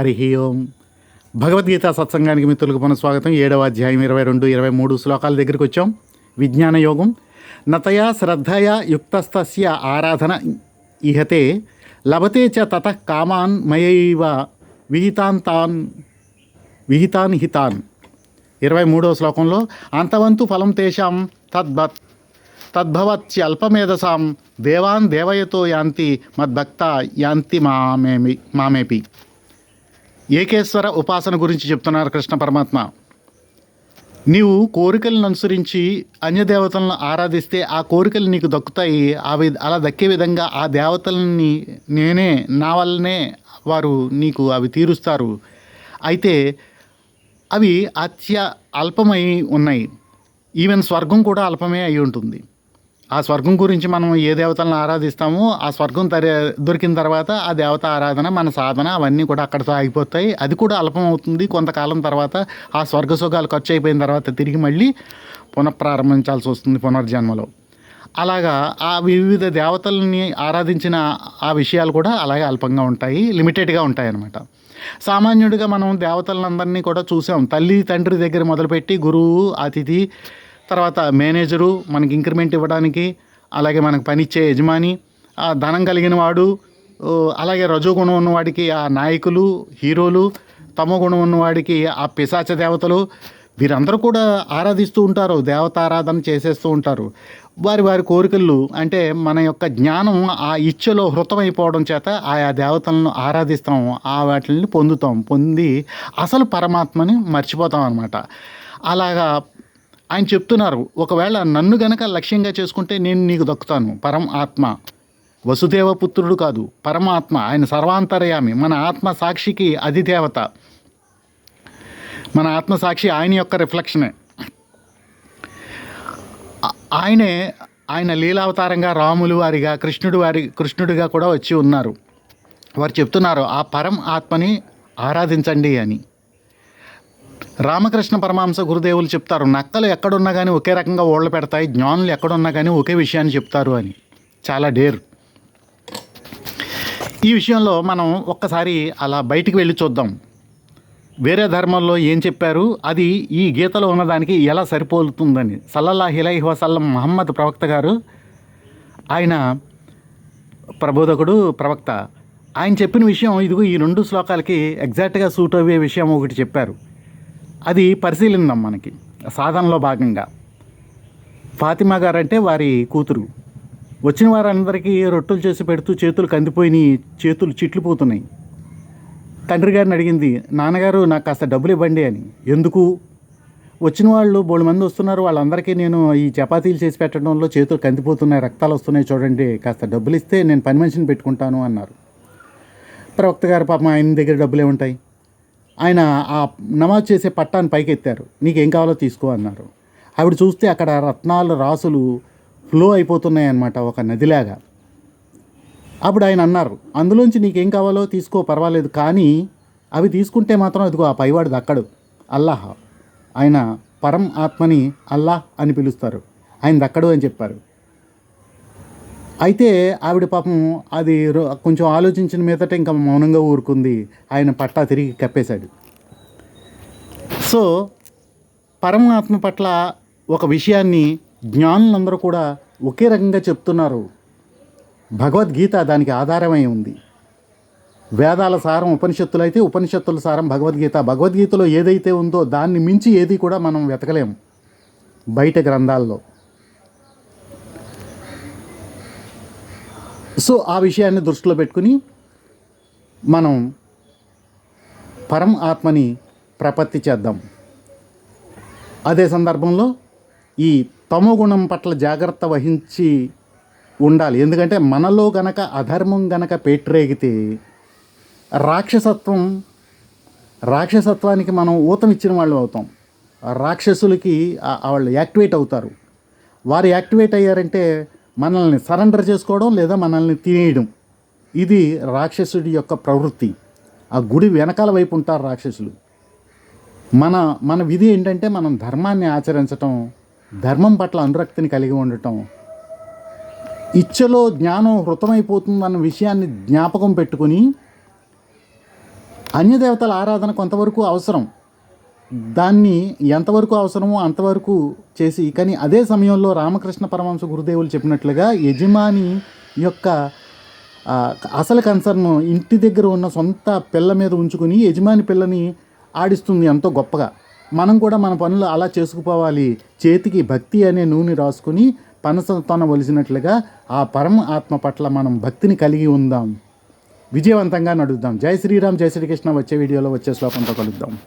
హరి ఓం భగవద్గీత సత్సంగానికి మిత్రులకు పునఃస్వాగతం. ఏడవ అధ్యాయం ఇరవై రెండు ఇరవై మూడు శ్లోకాల దగ్గరికి వచ్చాం. విజ్ఞాన యోగం. నతయా శ్రద్ధయా యుక్తస్తస్య ఆరాధన ఇహతే లభతే చ తత కామాన్ మయైవ విహితాంతాన్ విహితాన్ హితాన్. ఇరవై మూడవ శ్లోకంలో అంతవంతు ఫలం తేషాం తద్భత్ తద్భవత్యల్పమేధసాం దేవాన్ దేవయతో యాంతి మద్భక్త యాంతి మామేమి మామేపి. ఏకేశ్వర ఉపాసన గురించి చెప్తున్నారు కృష్ణ పరమాత్మ. నీవు కోరికలను అనుసరించి అన్యదేవతలను ఆరాధిస్తే ఆ కోరికలు నీకు దక్కుతాయి. ఆ వి అలా దక్కే విధంగా ఆ దేవతలని నేనే నా వల్లనే వారు నీకు అవి తీరుస్తారు. అయితే అవి అత్య అల్పమై ఉన్నాయి. ఈవెన్ స్వర్గం కూడా అల్పమే అయి ఉంటుంది. ఆ స్వర్గం గురించి మనం ఏ దేవతలను ఆరాధిస్తామో ఆ స్వర్గం తర దొరికిన తర్వాత ఆ దేవత ఆరాధన మన సాధన అవన్నీ కూడా అక్కడతో ఆగిపోతాయి. అది కూడా అల్పం అవుతుంది. కొంతకాలం తర్వాత ఆ స్వర్గ సుఖాలు ఖర్చు అయిపోయిన తర్వాత తిరిగి మళ్ళీ పునఃప్రారంభించాల్సి వస్తుంది పునర్జన్మలో. అలాగా ఆ వివిధ దేవతల్ని ఆరాధించిన ఆ విషయాలు కూడా అలాగే అల్పంగా ఉంటాయి లిమిటెడ్గా ఉంటాయి అన్నమాట సామాన్యుడిగా మనం దేవతలందరినీ కూడా చూసాం. తల్లి తండ్రి దగ్గర మొదలుపెట్టి గురువు అతిథి తర్వాత మేనేజరు మనకి ఇంక్రిమెంట్ ఇవ్వడానికి అలాగే మనకు పనిచ్చే యజమాని ఆ ధనం కలిగిన వాడు అలాగే రజోగుణం ఉన్నవాడికి ఆ నాయకులు హీరోలు తమ గుణం ఉన్నవాడికి ఆ పిశాచ దేవతలు వీరందరూ కూడా ఆరాధిస్తూ ఉంటారు దేవతారాధన చేసేస్తూ ఉంటారు. వారి వారి కోరికలు అంటే మన యొక్క జ్ఞానం ఆ ఇచ్చలో హృతమైపోవడం చేత ఆయా దేవతలను ఆరాధిస్తాం ఆ వాటిని పొందుతాం పొంది అసలు పరమాత్మని మర్చిపోతాం అనమాట అలాగా ఆయన చెప్తున్నారు ఒకవేళ నన్ను గనక లక్ష్యంగా చేసుకుంటే నేను నీకు దక్కుతాను. పరం ఆత్మ. వసుదేవ పుత్రుడు కాదు పరమాత్మ ఆయన సర్వాంతర్యామి మన ఆత్మ సాక్షికి అధిదేవత. మన ఆత్మ సాక్షి ఆయన యొక్క రిఫ్లెక్షనే. ఆయనే ఆయన లీలావతారంగా రాములు వారిగా కృష్ణుడు వారి కృష్ణుడిగా కూడా వచ్చి ఉన్నారు. వారు చెప్తున్నారు ఆ పరం ఆత్మని ఆరాధించండి అని. రామకృష్ణ పరమాంస గురుదేవులు చెప్తారు నక్కలు ఎక్కడున్నా కానీ ఒకే రకంగా ఓళ్ళు పెడతాయి జ్ఞానులు ఎక్కడున్నా కానీ ఒకే విషయాన్ని చెప్తారు అని. చాలా డేర్. ఈ విషయంలో మనం ఒక్కసారి అలా బయటికి వెళ్ళి చూద్దాం. వేరే ధర్మంలో ఏం చెప్పారు? అది ఈ గీతలో ఉన్నదానికి ఎలా సరిపోతుందని సల్లల్లా హిలై వసల్లం మహమ్మద్ ప్రవక్త గారు ఆయన ప్రబోధకుడు ప్రవక్త. ఆయన చెప్పిన విషయం ఇదిగో ఈ రెండు శ్లోకాలకి ఎగ్జాక్ట్గా సూట్ అయ్యే విషయం ఒకటి చెప్పారు. అది పరిశీలిందాం మనకి సాధనలో భాగంగా. ఫాతిమా గారు అంటే వారి కూతురు. వచ్చిన వారందరికీ రొట్టెలు చేసి పెడుతూ చేతులు కందిపోయినాయి చేతులు చిట్లిపోతున్నాయి. తండ్రి గారిని అడిగింది నాన్నగారు నాకు కాస్త డబ్బులు ఇవ్వండి అని. ఎందుకు? వచ్చిన వాళ్ళు బోడు మంది వస్తున్నారు వాళ్ళందరికీ నేను ఈ చపాతీలు చేసి పెట్టడంలో చేతులు కందిపోతున్నాయి రక్తాలు వస్తున్నాయి చూడండి కాస్త డబ్బులు ఇస్తే నేను పని మనిషిని పెట్టుకుంటాను అన్నారు. ప్రవక్త గారు పాపం ఆయన దగ్గర డబ్బులే ఉంటాయి. ఆయన ఆ నమాజ్ చేసే పట్టాన్ని పైకెత్తారు. నీకేం కావాలో తీసుకో అన్నారు. ఆవిడ చూస్తే అక్కడ రత్నాలు రాసులు ఫ్లో అయిపోతున్నాయి అన్నమాట ఒక నదిలాగా. అప్పుడు ఆయన అన్నారు అందులోంచి నీకేం కావాలో తీసుకో పర్వాలేదు కానీ అవి తీసుకుంటే మాత్రం అదిగో ఆ పైవాడు దక్కడు అల్లాహ్ ఆయన పరం ఆత్మని అల్లాహ్ అని పిలుస్తారు. ఆయన దక్కడు అని చెప్పారు. అయితే ఆవిడ పాపం అది రో- కొంచెం ఆలోచించిన మీదట ఇంకా మౌనంగా ఊరుకుంది. ఆయన పట్టా తిరిగి కప్పేశాడు. సో పరమాత్మ పట్ల ఒక విషయాన్ని జ్ఞానులందరూ కూడా ఒకే రకంగా చెప్తున్నారు. భగవద్గీత దానికి ఆధారమై ఉంది. వేదాల సారం ఉపనిషత్తులు అయితే ఉపనిషత్తుల సారం భగవద్గీత. భగవద్గీతలో ఏదైతే ఉందో దాన్ని మించి ఏది కూడా మనం వెతకలేము బయట గ్రంథాల్లో. సో ఆ విషయాన్ని దృష్టిలో పెట్టుకుని మనం పరం ఆత్మని ప్రపత్తి చేద్దాం. అదే సందర్భంలో ఈ తమో గుణం పట్ల జాగ్రత్త వహించి ఉండాలి. ఎందుకంటే మనలో గనక అధర్మం గనక పేట్రేగితే రాక్షసత్వం రాక్షసత్వానికి మనం ఊతం ఇచ్చిన వాళ్ళు అవుతాం. రాక్షసులకి వాళ్ళు యాక్టివేట్ అవుతారు. వారు యాక్టివేట్ అయ్యారంటే మనల్ని సరెండర్ చేసుకోవడం లేదా మనల్ని తినేయడం. ఇది రాక్షసుడి యొక్క ప్రవృత్తి. ఆ గుడి వెనకాల వైపు ఉంటారు రాక్షసులు. మన మన విధి ఏంటంటే మనం ధర్మాన్ని ఆచరించటం ధర్మం పట్ల అనురక్తిని కలిగి ఉండటం. ఇచ్చలో జ్ఞానం హృతమైపోతుందన్న విషయాన్ని జ్ఞాపకం పెట్టుకుని అన్యదేవతల ఆరాధన కొంతవరకు అవసరం. దాన్ని ఎంతవరకు అవసరమో అంతవరకు చేసి కానీ అదే సమయంలో రామకృష్ణ పరమహంస గురుదేవులు చెప్పినట్లుగా యజమాని యొక్క అసలు కన్సర్న్ ఇంటి దగ్గర ఉన్న సొంత పిల్ల మీద ఉంచుకుని యజమాని పిల్లని ఆడిస్తుంది ఎంతో గొప్పగా. మనం కూడా మన పనులు అలా చేసుకుపోవాలి. చేతికి భక్తి అనే నూనె రాసుకుని పనసతోన ఒలిసినట్లుగా ఆ పరమ ఆత్మ పట్ల మనం భక్తిని కలిగి ఉందాం. విజయవంతంగా నడుద్దాం. జై శ్రీరామ్ జై శ్రీకృష్ణ. వచ్చే వీడియోలో వచ్చే శ్లోకంతో కలుద్దాం.